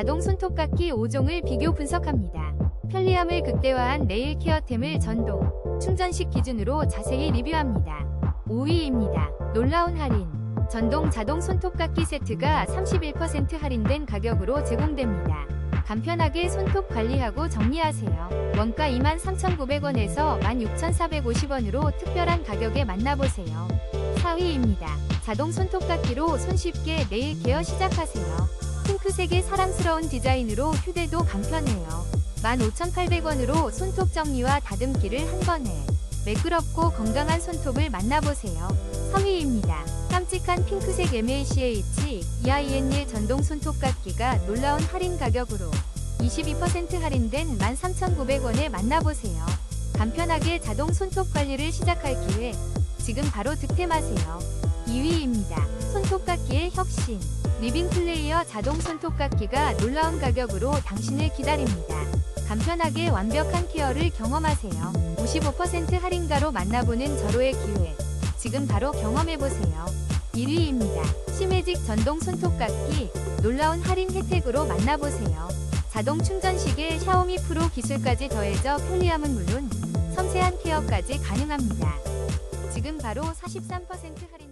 자동 손톱깎이 5종을 비교 분석합니다. 편리함을 극대화한 네일 케어템을 전동, 충전식 기준으로 자세히 리뷰합니다. 5위입니다. 놀라운 할인. 전동 자동 손톱깎이 세트가 31% 할인된 가격으로 제공됩니다. 간편하게 손톱 관리하고 정리하세요. 원가 23,900원에서 16,450원으로 특별한 가격에 만나보세요. 4위입니다. 자동 손톱깎이로 손쉽게 네일 케어 시작하세요. 핑크색의 사랑스러운 디자인으로 휴대도 간편해요. 15,800원으로 손톱 정리와 다듬기를 한 번에 매끄럽고 건강한 손톱을 만나보세요. 3위입니다. 깜찍한 핑크색 MACH EIN1 전동 손톱깎이가 놀라운 할인 가격으로 22% 할인된 13,900원에 만나보세요. 간편하게 자동 손톱 관리를 시작할 기회 지금 바로 득템하세요. 2위입니다. 손톱깎이의 혁신 리빙 플레이어 자동 손톱깎이가 놀라운 가격으로 당신을 기다립니다. 간편하게 완벽한 케어를 경험하세요. 55% 할인가로 만나보는 절호의 기회. 지금 바로 경험해보세요. 1위입니다. 시매직 전동 손톱깎이 놀라운 할인 혜택으로 만나보세요. 자동 충전식에 샤오미 프로 기술까지 더해져 편리함은 물론 섬세한 케어까지 가능합니다. 지금 바로 43% 할인